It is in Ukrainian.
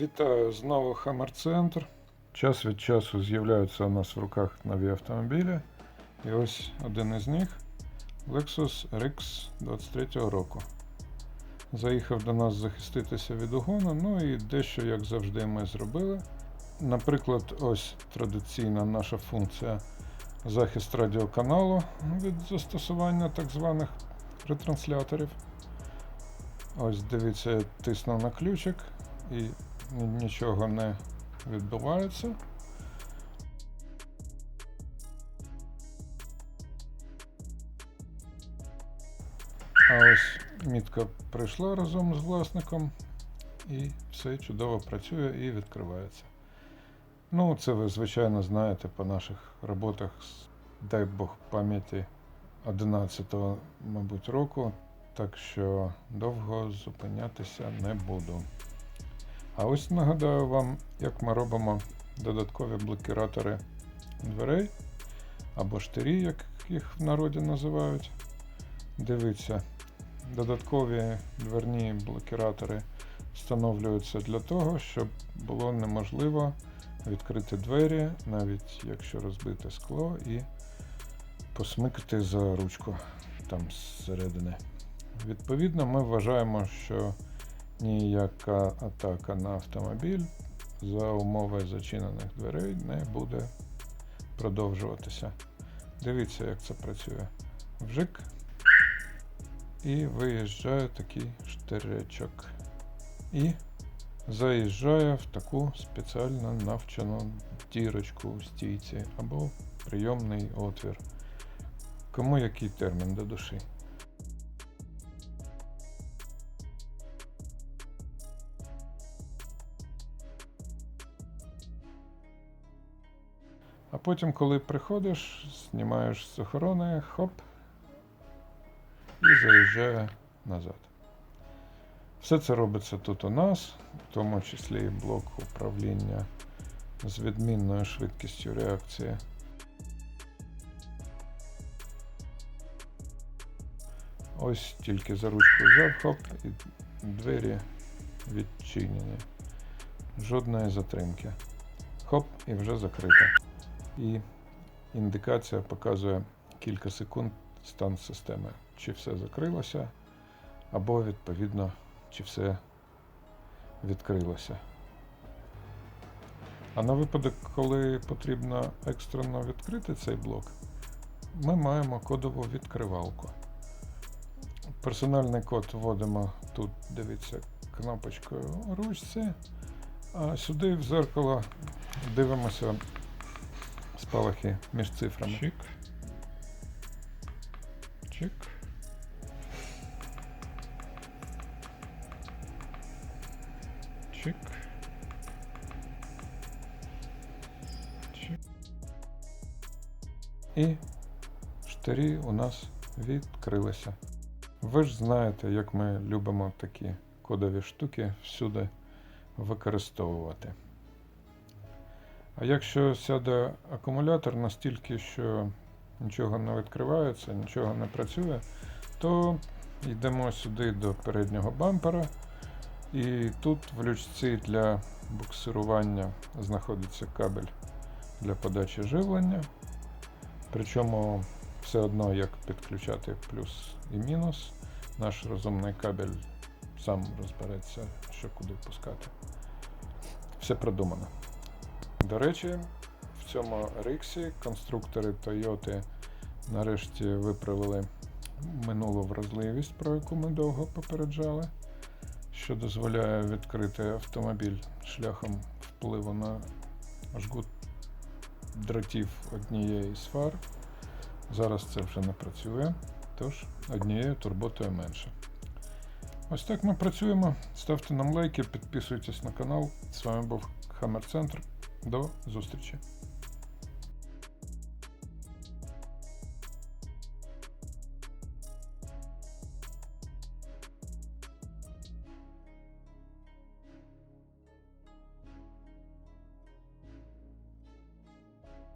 Вітаю знову Хаммер Центр. Час від часу з'являються у нас в руках нові автомобілі. І ось один із них Lexus RX 23 року. Заїхав до нас захиститися від угону, ну і дещо, як завжди, ми зробили. Наприклад, ось традиційна наша функція захист радіоканалу від застосування так званих ретрансляторів. Ось дивіться, я тисну на ключик і нічого не відбувається. А ось мітка прийшла разом з власником, і все чудово працює і відкривається. Ну, це ви, звичайно, знаєте по наших роботах дай Бог пам'яті 11-го, мабуть, року, так що довго зупинятися не буду. А ось нагадаю вам, як ми робимо додаткові блокіратори дверей або штирі, як їх в народі називають. Дивіться, додаткові дверні блокіратори встановлюються для того, щоб було неможливо відкрити двері, навіть якщо розбите скло, і посмикати за ручку там зсередини. Відповідно, ми вважаємо, що ніяка атака на автомобіль за умови зачинених дверей не буде продовжуватися. Дивіться, як це працює. Вжик. І виїжджає такий штиречок. І заїжджає в таку спеціально навчену дірочку у стійці або прийомний отвір. Кому який термін до душі. А потім, коли приходиш, знімаєш з охорони, хоп, і заїжджає назад. Все це робиться тут у нас, в тому числі і блок управління з відмінною швидкістю реакції. Ось тільки за ручку взяв, хоп, і двері відчинені. Жодної затримки. Хоп, і вже закрито. І індикація показує кілька секунд стан системи, чи все закрилося, або відповідно, чи все відкрилося. А на випадок, коли потрібно екстрено відкрити цей блок, ми маємо кодову відкривалку. Персональний код вводимо тут, дивіться, кнопочкою ручці, а сюди в зеркало дивимося спалахи між цифрами. Чик. Чик. Чик. Чик. І штирі у нас відкрилися. Ви ж знаєте, як ми любимо такі кодові штуки всюди використовувати. А якщо сяде акумулятор настільки, що нічого не відкривається, нічого не працює, то йдемо сюди до переднього бампера. І тут в лючці для буксирування знаходиться кабель для подачі живлення. Причому все одно як підключати плюс і мінус. Наш розумний кабель сам розбереться, що куди пускати. Все продумано. До речі, в цьому Риксі конструктори Toyota нарешті виправили минулу вразливість, про яку ми довго попереджали, що дозволяє відкрити автомобіль шляхом впливу на жгут дротів однієї з фар. Зараз це вже не працює, тож однією турботою менше. Ось так ми працюємо. Ставте нам лайки, підписуйтесь на канал. З вами був Хаммер Центр. До зустрічі!